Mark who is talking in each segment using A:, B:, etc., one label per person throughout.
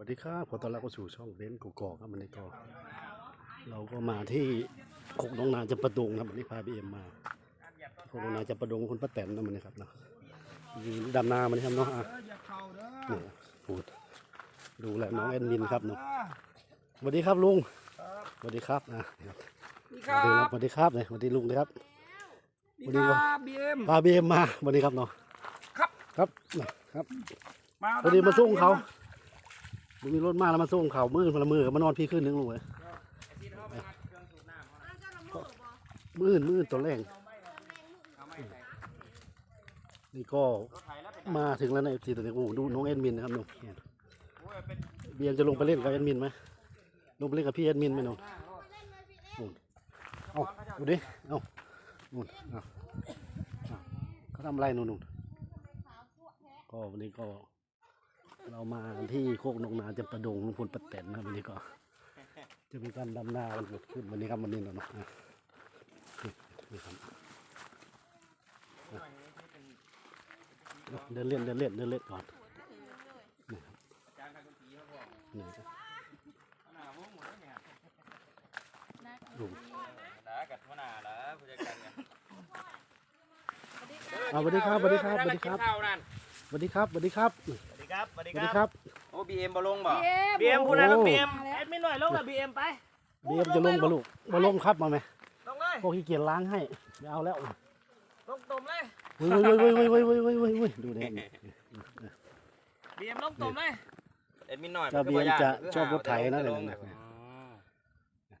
A: วัสดีครับขอต้อนรับเข้าสู่ช่องเบนซ์กกอกครับวันนี้ก็เราก็มาที่โคกน้องนาจะประดงครับวันนี้พาบีเอ็มมาโคกน้องนาจะประดงคุณป้าแตนนะมันนะครับเนาะมีดำนามันครับเนาะอะ
B: อย่าเข่าเด้อ
A: นี่พูดดูแลน้องแอดมินครับเนาะสวัสดีครับลุงสวัสดีครับนะ
B: นี่
A: ส
B: ค
A: วั
B: รั
A: สดีครับบสวัสดีครับเลยสวัสดีลุงนะครับ
B: นี่ครับบีเอ็ม
A: พาบีเอ็มมาสวัสดีครับเนาะ
B: ครับ
A: ครับครับ
B: มา
A: พอดีมาส่งเขา มึงมีรถมาแล้วมาส่งเขามือพละมือก็มานอนพี่ขึ้นนึงลงเลยมืออื่นมืออื่นตัวแรงนี่ก็มาถึงแล้วในทีตัวนี้โอ้ดูน้องแอดมินนะครับน้องเบียมจะลงไปเล่นกับแอดมินไหมลงไปเล่นกับพี่แอดมินไหมน้องเอาดูดิเอานู่นเขาทำอะไรนู่นนู่นก็วันนี้ก็ เรามาที่โคกนงนาจะประดงลุงพลประแตนนะวันนี้ก็ จะมีการดำนากันเกิดขึ้นวันนี้ครับวันนี้เนาะนะนี่ครับเดินเล่นเดินเล่นเดินเล่นก่อนนี่ครับนี่ครับลุง
C: đã gạch nó nà đã bây giờ cần kìa
A: เอาสวัสดีครับสวัสดีครับสวัสดีครับสวัสดีครับสวัสดีครับ
C: ครับสวัส
A: ส
C: ดี
A: วัสดี
C: ค
A: ครับรับ
C: โอ้บีเอ็มบอลงบ่
B: บีเอ็มพูดอะไร
A: โอ้
B: บีเอ็มแอดมินหน่อยลงกับบีเอ็มไป
A: เบียมจะลงบะลูกบะลงครับมาไหม
B: ลงเลย
A: พวกขี้เกียจล้างให้ไม่เอาแล้ว
B: ลงตุ่มเลย
A: เว้ยเว้ยเว้ยเว้ยเว้ยเว้ยเว้ยเว้ยเว้ยดูเนี่ย
B: บีเอ็มลงตุ่มเลย
C: เอ็ดมินหน่อย
A: เจ้า
C: พิ่
A: BM
C: ย่า
A: จะ
C: คือ
A: ชอบรถไถนะ
C: หา
A: เนี่ย
C: แต่ลง
A: เนี่ย
C: อ๋อ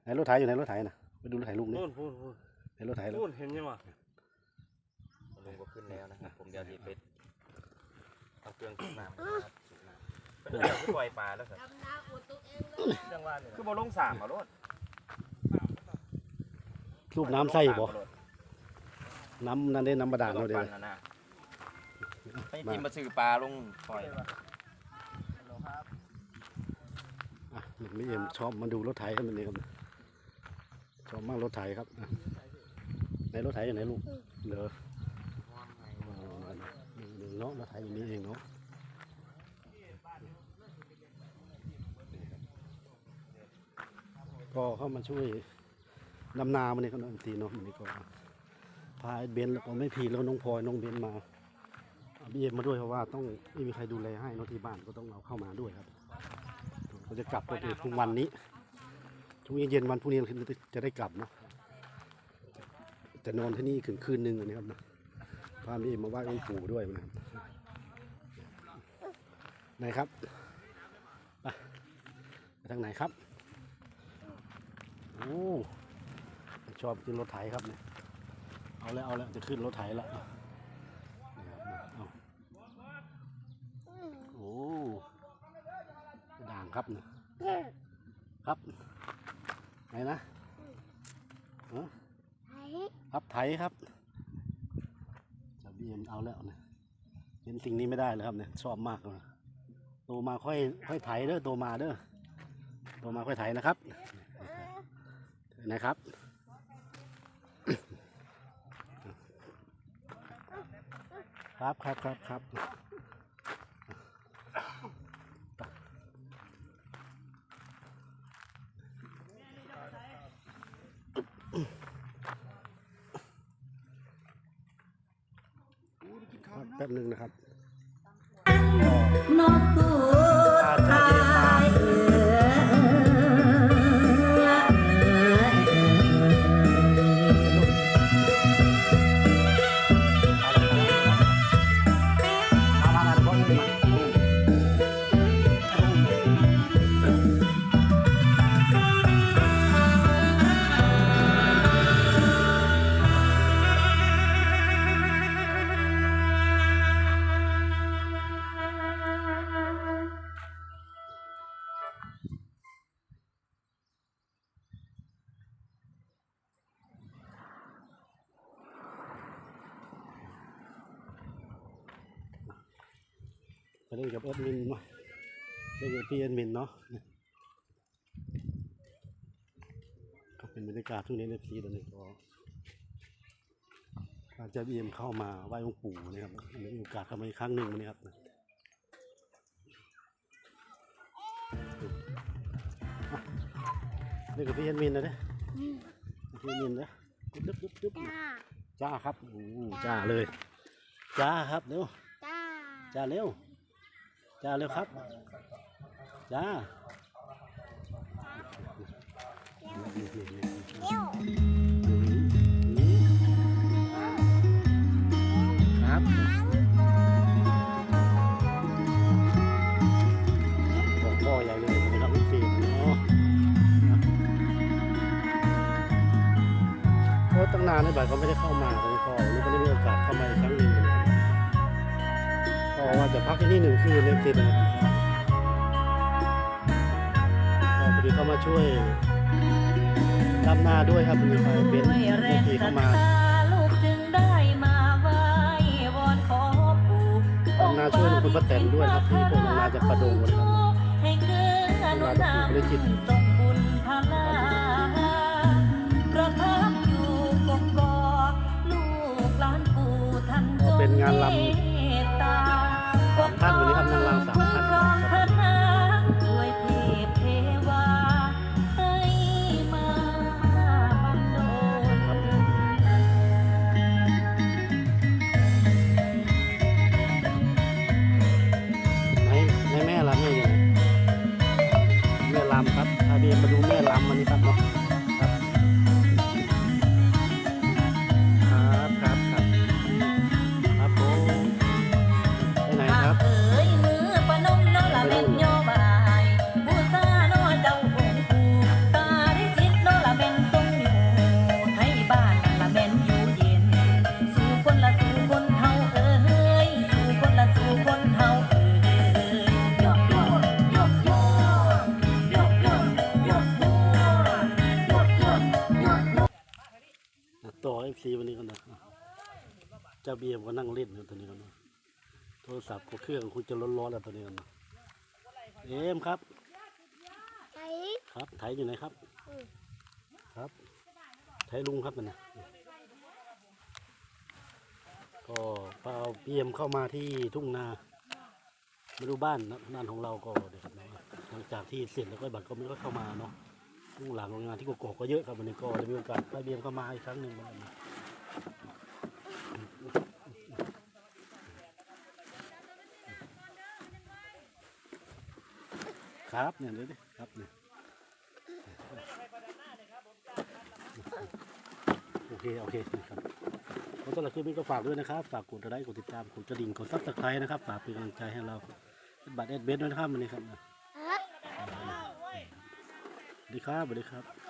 A: ไหนรถไถอยู่ไหนรถไถนะไปดูรถไถลุงนี่
B: พูดพูดพูด
A: ไหนรถไถแล้ว
B: พูดเห็นยังวะ
C: ลุงก็ขึ้นแล้วนะครับผมเดี๋ยวทีไป เอาเครื่องขึ้นมานะครับเป็นเดี๋ยวคือปล่อยปลาแล้วครับ
B: จังหวะนี่
C: คือบอลงสามมารถ
A: รูปน้ำใส่บ่น้ำนั่นได้น้ำบาดาล
C: เรา
A: เรา
C: เดี๋
A: เด้
C: ยวนะให้ทีมมาสื่อปลาลงปล่อย
A: อะหนุ่มไม่เอ็มชอบมาดูรถไถครับมันนี่ครับชอบมากรถไถครับอะไหนรถไถอยู่ไหนลูกเหลือหนึ่งเนาะรถไถอยู่นี่เองเนาะ ก็เข้ามาช่วยดำนามันนี่ครับน้องตีเนาะมันนี่ก็พาเบนแล้วก็ไม่พีแล้วน้องพลอยน้องเบนมาเอาบีเอ็มมาด้วยเพราะว่าต้องไม่มีใครดูแลให้นาะที่บ้านก็ต้องเอาเข้ามาด้วยครับเราจะกลับไปถึงพรุ่งวันนี้ช่วงเย็นวันพรุ่งนี้จะได้กลับเนาะจะนอนที่นี่คืนคืนหนึ่งนะครับนะพามีมาไหว้องค์ปู่ด้วยนะครับไหนครับไปทางไหนครับ โอ้ชอบขึ้นรถไถครับเนี่ยเอาแล้วเอาแล้วจะขึ้นรถไถล้วนี่ครับเอาโอ้ด่างครับเนี่ยครับไหนนะครับไถครับจะบีเอ็มเอาแล้วเนะเห็นสิ่งนี้ไม่ได้เลยครับเนี่ยชอบมากเลยโตมาค่อยค่อยไถเด้อโตมาเด้อโตมาค่อยไถนะครับ นะครับ ครับครับครับครับแป๊บหนึงนะครับ เล่นกับแอดมินมาเล่นกับพี่แอดมินเนาะก็เป็นบรรยากาศช่วงนี้ในพีตอนนี้ก็อาจจะบีเอ็มเข้ามาไหว้องค์ปู่นะครับมีโอกาสเข้ามาอีกครั้งหนึ่งนนี้ครับนี่กับพี่เอ็นมินนะเนี่ยพี่เอ็นมินนะจุ๊บจุ๊บจุ๊บจ้าจ้าครับโอ้จ้าเลย จ้าครับเร็ว
D: จ้า
A: เร็ว จ้าเร็วครับ จ้า
D: เร็ว
A: ครับของพ่อใหญ่เลยนะครับพี่ฟิล์มเนาะเพราะตั้งนานในบ่ายเขาไม่ได้เข้ามาตอนนี้พ่อวันนี้ก็ได้มีโอกาสเข้ามาอีกครั้ง จะพักที่นี่หนึ่งคืนเลยสินะครับก็พอดีเข้ามาช่วยดำนาด้วยครับมีไฟเบนซ์
E: ด้วยแร
A: เมื่องกี้
E: ศรั
A: เข้า
E: ท
A: มา
E: ธาลูกจึงได้มาไหว้วอนขอปู่
A: ทำนาช่วยลุงคุณป้าแตนด้วยนะครับที่พวกนาจากประดงนะครับ
E: ให้เกื้อหนุน ดู
A: แม่ล เอฟซีวันนี้กันนะเจ้าเบียมก็นั่งเล่นอยู่ตอนนี้กันนะโทรศัพท์ก็เครื่องคุณจะร้อนๆแล้วตอนนี้กันนะเอ็มครับ
D: ไถ
A: ครับไถอยู่ไหนครับ ครับไถลุงครับนั่นนะก็พาเบียมเข้ามาที่ทุ่งนามาดูบ้านนะบ้านของเราก็เดี๋ยวนะหลังจากที่เสร็จแล้วก็บัตรก็ไม่ก็เข้ามาเนาะ ทุ่งหลังโรงงานที่กกอกก็เยอะครับวันนี้ก็ได้มีโอกาสพาเบียมเข้ามาอีกครั้งหนึ่งวันนี้ครับเนี่ยเดี๋ยดิครับเนี่ยโอเคโอเคนะครับแล้วสำหรับคลิปนี้ก็ฝากด้วยนะครับ ฝากกดไลค์กดติดตามกดกระดิ่งกดซับสไครต์นะครับ ฝากเป็นกำลังใจให้เราบัตรเอสเบสด้วยนะครับวันนี้ครับ ดีครับสวัสดีครับ